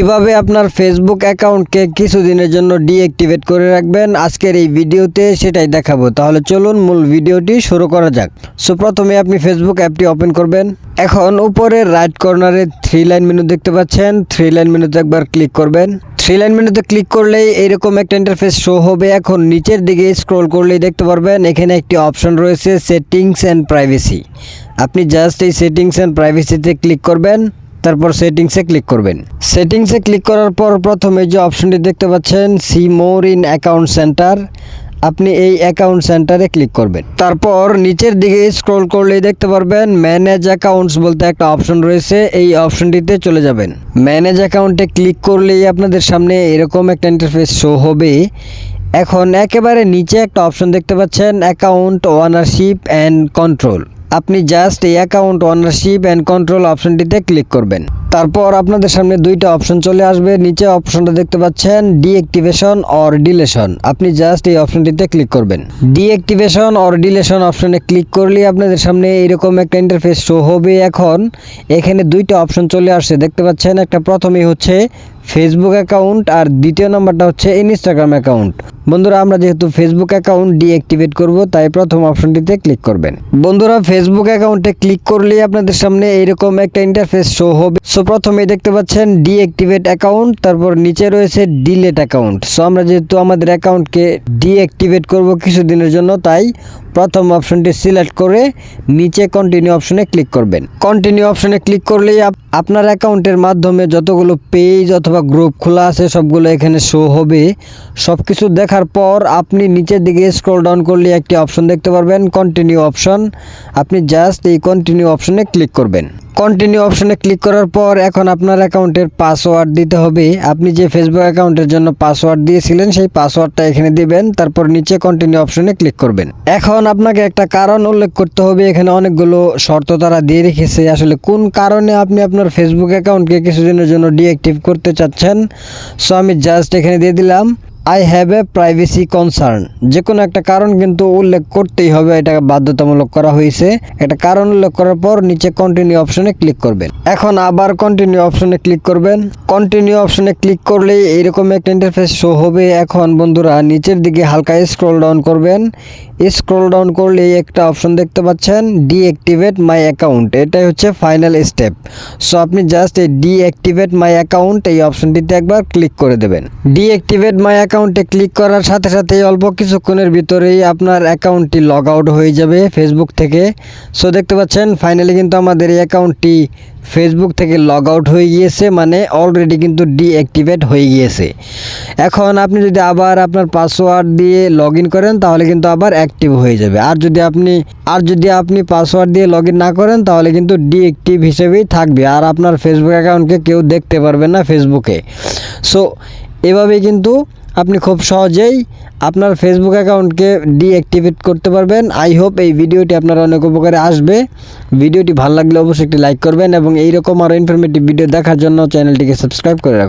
কীভাবে আপনার ফেসবুক অ্যাকাউন্টকে কিছুদিনের জন্য ডিঅ্যাক্টিভেট করে রাখবেন আজকের এই ভিডিওতে সেটাই দেখাবো। তাহলে চলুন মূল ভিডিওটি শুরু করা যাক। সো প্রথমে আপনি ফেসবুক অ্যাপটি ওপেন করবেন। এখন উপরে রাইট কর্নারে থ্রি লাইন মেনু দেখতে পাচ্ছেন। থ্রি লাইন মেনুতে একবার ক্লিক করবেন। থ্রি লাইন মেনুতে ক্লিক করলেই এইরকম একটা ইন্টারফেস শো হবে। এখন নিচের দিকে স্ক্রল করলেই দেখতে পারবেন, এখানে একটি অপশন রয়েছে সেটিংস অ্যান্ড প্রাইভেসি আপনি জাস্ট এই সেটিংস অ্যান্ড প্রাইভেসিতে ক্লিক করবেন। তারপর সেটিংসে ক্লিক করবেন। সেটিংসে ক্লিক করার পর প্রথমে যে অপশনটি দেখতে পাচ্ছেন see more in account center আপনি এই অ্যাকাউন্ট সেন্টারে ক্লিক করবেন। তারপর নিচের দিকে স্ক্রল করলেই দেখতে পারবেন ম্যানেজ অ্যাকাউন্টস বলতে একটা অপশন রয়েছে, এই অপশনটিতে চলে যাবেন। ম্যানেজ অ্যাকাউন্টে ক্লিক করলেই আপনাদের সামনে এরকম একটা ইন্টারফেস শো হবে। এখন একেবারে নিচে একটা অপশন দেখতে পাচ্ছেন অ্যাকাউন্ট ওনারশিপ অ্যান্ড কন্ট্রোল আপনি জাস্ট এই অ্যাকাউন্ট ওনারশিপ অ্যান্ড কন্ট্রোল অপশনটিতে ক্লিক করবেন। তারপর আপনাদের সামনে দুইটা অপশন চলে আসবে। নিচে অপশনটা দেখতে পাচ্ছেন ডিঅ্যাক্টিভেশন অর ডিলেশন আপনি জাস্ট এই অপশনটিতে ক্লিক করবেন। ডিঅ্যাক্টিভেশন অর ডিলেশন অপশনে ক্লিক করলে আপনাদের সামনে এরকম একটা ইন্টারফেস শো হবে। এখন এখানে দুইটা অপশন চলে আসছে। দেখতে পাচ্ছেন, একটা প্রথমেই হচ্ছে ফেসবুক অ্যাকাউন্ট আর দ্বিতীয় নাম্বারটা হচ্ছে ইনস্টাগ্রাম অ্যাকাউন্ট বন্ধুরা, আমরা যেহেতু ফেসবুক অ্যাকাউন্ট ডিঅ্যাক্টিভেট করব, তাই প্রথম অপশনটিতে ক্লিক করবেন। বন্ধুরা ফেসবুক অ্যাকাউন্টে ক্লিক করলেই আপনাদের সামনে এইরকম একটা ইন্টারফেস শো হবে। সো প্রথমেই দেখতে পাচ্ছেন ডিঅ্যাক্টিভেট অ্যাকাউন্ট, তারপর নিচে রয়েছে ডিলেট অ্যাকাউন্ট। সো আমরা যেহেতু আমাদের অ্যাকাউন্টকে ডিঅ্যাক্টিভেট করব কিছুদিনের জন্য, তাই প্রথম অপশনটি সিলেক্ট করে নিচে কন্টিনিউ অপশনে ক্লিক করবেন। কন্টিনিউ অপশনে ক্লিক করলেই আপ- আপনার অ্যাকাউন্টের মাধ্যমে যতগুলো পেজ অথবা গ্রুপ খোলা আছে, সবগুলো এখানে শো হবে। সব কিছু দেখার পর আপনি নিচের দিকে স্ক্রল ডাউন করলে একটি অপশন দেখতে পারবেন কন্টিনিউ অপশন আপনি জাস্ট এই কন্টিনিউ অপশনে ক্লিক করবেন। কন্টিনিউ অপশনে ক্লিক করার পর এখন আপনার অ্যাকাউন্টের পাসওয়ার্ড দিতে হবে। আপনি যে ফেসবুক অ্যাকাউন্টের জন্য পাসওয়ার্ড দিয়েছিলেন, সেই পাসওয়ার্ডটা এখানে দিবেন, তারপর নিচে কন্টিনিউ অপশনে ক্লিক করবেন। এখন আপনাকে একটা কারণ উল্লেখ করতে হবে, এখানে অনেকগুলো শর্ত তারা দিয়ে রেখেছে। আসলে কোন কারণে আপনি আপনার ফেসবুক অ্যাকাউন্টকে কিছুদিনের জন্য ডিঅ্যাক্টিভ করতে চাচ্ছেন? সো আমি জাস্ট এখানে দিয়ে দিলাম। I have a privacy concern যে কোনো একটা কারণ কিন্তু উল্লেখ করতেই হবে, এটা বাধ্যতামূলক করা হয়েছে। একটা কারণ উল্লেখ করার পর নিচে কন্টিনিউ অপশনে ক্লিক করবেন। এখন আবার কন্টিনিউ অপশনে ক্লিক করবেন। কন্টিনিউ অপশনে ক্লিক করলেই এইরকম একটা ইন্টারফেস শো হবে। এখন বন্ধুরা, নিচের দিকে হালকা স্ক্রল ডাউন করবেন। স্ক্রল ডাউন করলেই একটা অপশন দেখতে পাচ্ছেন ডিঅ্যাক্টিভেট মাই অ্যাকাউন্ট এটাই হচ্ছে ফাইনাল স্টেপ সো আপনি জাস্ট এই ডিঅ্যাক্টিভেট মাই অ্যাকাউন্ট এই অপশনটিতে একবার ক্লিক করে দেবেন। ডিঅ্যাক্টিভেট মাই অ্যাকাউন্টে ক্লিক করার সাথে সাথে অল্প কিছুক্ষণের ভিতরেই আপনার অ্যাকাউন্টটি লগ আউট হয়ে যাবে ফেসবুক থেকে। সো দেখতে পাচ্ছেন ফাইনালি কিন্তু আমাদের এই অ্যাকাউন্টটি ফেসবুক থেকে লগ আউট হয়ে গিয়েছে মানে অলরেডি কিন্তু ডিঅ্যাক্টিভেট হয়ে গিয়েছে। এখন আপনি যদি আবার আপনার পাসওয়ার্ড দিয়ে লগ করেন, তাহলে কিন্তু আবার অ্যাক্টিভ হয়ে যাবে। আর যদি আপনি, আর যদি আপনি পাসওয়ার্ড দিয়ে লগ না করেন, তাহলে কিন্তু ডিঅ্যাক্টিভ হিসেবেই থাকবে। আর আপনার ফেসবুক অ্যাকাউন্টকে কেউ দেখতে পারবে না ফেসবুকে সো এভাবেই কিন্তু আপনি খুব সহজেই আপনার ফেসবুক অ্যাকাউন্টকে ডিঅ্যাক্টিভেট করতে পারবেন। আই হোপ এই ভিডিওটি আপনার অনেক উপকারে আসবে। ভিডিওটি ভালো লাগলে অবশ্যই একটি লাইক করবেন এবং এইরকম আরও ইনফরমেটিভ ভিডিও দেখার জন্য চ্যানেলটিকে সাবস্ক্রাইব করে রাখুন।